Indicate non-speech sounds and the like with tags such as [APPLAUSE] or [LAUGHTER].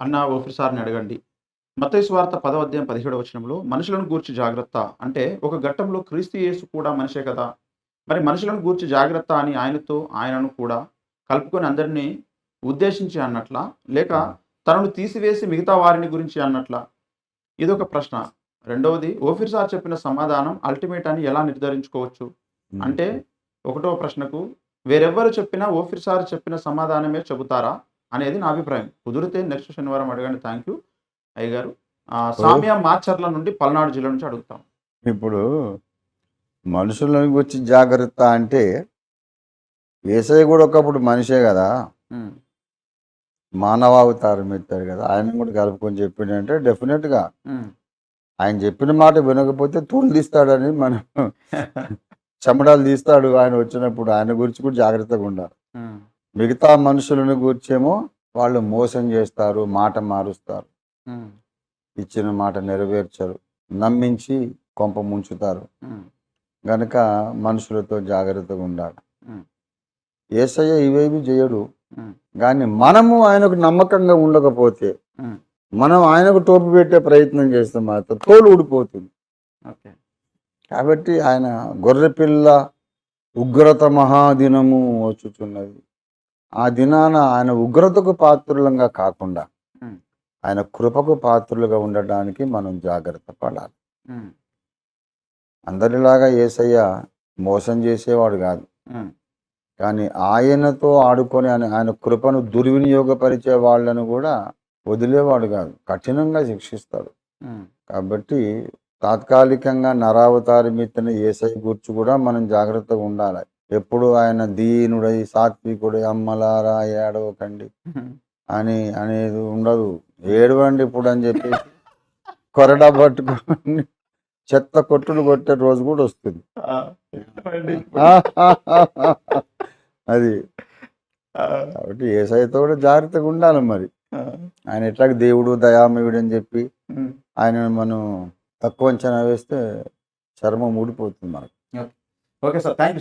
అన్న ఓఫీర్ సార్ని అడగండి. మత్తయి వార్త పదవ అధ్యాయం పదిహేడవ వచనంలో మనుషులను గూర్చి జాగ్రత్త అంటే ఒక ఘట్టంలో క్రీస్తు యేసు కూడా మనిషే కదా. మరి మనుషులను గూర్చి జాగ్రత్త అని ఆయనతో ఆయనను కూడా కలుపుకొని అందరినీ ఉద్దేశించి అన్నట్లా లేక తనను తీసివేసి మిగతా వారిని గురించి అన్నట్లా? ఇదొక ప్రశ్న. రెండవది ఓఫీర్ సార్ చెప్పిన సమాధానం అల్టిమేట్ అని ఎలా నిర్ధారించుకోవచ్చు? అంటే ఒకటో ప్రశ్నకు వేరెవ్వరు చెప్పినా ఓఫీర్ సార్ చెప్పిన సమాధానమే చెబుతారా? అనేది నా అభిప్రాయం. కుదిరితే నెక్స్ట్ శనివారం అడగండి. Thank you. అయ్య గారు ఆ, సామ్య మాచర్ల నుండి పల్నాడు జిల్లా నుంచి అడుగుతాం. ఇప్పుడు మనుషులను గురించి జాగ్రత్త అంటే ఏసై కూడా ఒకప్పుడు మనిషే కదా. మానవావతారం ఎత్తాడు కదా. ఆయన కూడా కలుపుకొని చెప్పిండంటే డెఫినెట్గా ఆయన చెప్పిన మాట వినకపోతే తూలు తీస్తాడని మనం [LAUGHS] చెమడాలు తీస్తాడు ఆయన వచ్చినప్పుడు. ఆయన గురించి కూడా జాగ్రత్తగా ఉండాలి. మిగతా మనుషులను గురించేమో వాళ్ళు మోసం చేస్తారు మాట మారుస్తారు. ఇచ్చిన మాట నెరవేర్చరు నమ్మించి కొంప ముంచుతారు. గనక మనుషులతో జాగ్రత్తగా ఉండాలి. ఏసయ్య ఇవేవి చేయడు కానీ మనము ఆయనకు నమ్మకంగా ఉండకపోతే మనం ఆయనకు టోపి పెట్టే ప్రయత్నం చేస్తే మాత్రం తోలు ఊడిపోతుంది. కాబట్టి ఆయన గొర్రెపిల్ల ఉగ్రత మహాదినము వచ్చుచున్నది. ఆ దినాన ఆయన ఉగ్రతకు పాత్రులంగా కాకుండా ఆయన కృపకు పాత్రులుగా ఉండడానికి మనం జాగ్రత్త పడాలి. అందరిలాగా ఏసయ్య మోసం చేసేవాడు కాదు. కానీ ఆయనతో ఆడుకొని ఆయన ఆయన కృపను దుర్వినియోగపరిచే వాళ్ళను కూడా వదిలేవాడు కాదు. కఠినంగా శిక్షిస్తాడు. కాబట్టి తాత్కాలికంగా నరావతారమిత్తిన ఏసై గుర్చి కూడా మనం జాగ్రత్తగా ఉండాలి. ఎప్పుడు ఆయన దీనుడై సాత్వికుడై అమ్మలారా ఏడవకండి. అని అనేది ఉండదు. ఏడవండి ఇప్పుడు అని చెప్పి కొరడా పట్టుకొని చెత్త కొట్టుడు కొట్టే రోజు కూడా వస్తుంది. [LAUGHS] అది. కాబట్టి ఏసైతో కూడా జాగ్రత్తగా ఉండాలి మరి. ఆయన ఎట్లాగ దేవుడు దయామయుడు అని చెప్పి. ఆయన మనం తక్కువ అంచనా వేస్తే చర్మం ఊడిపోతుంది మనకు. ఓకే. Sir thank you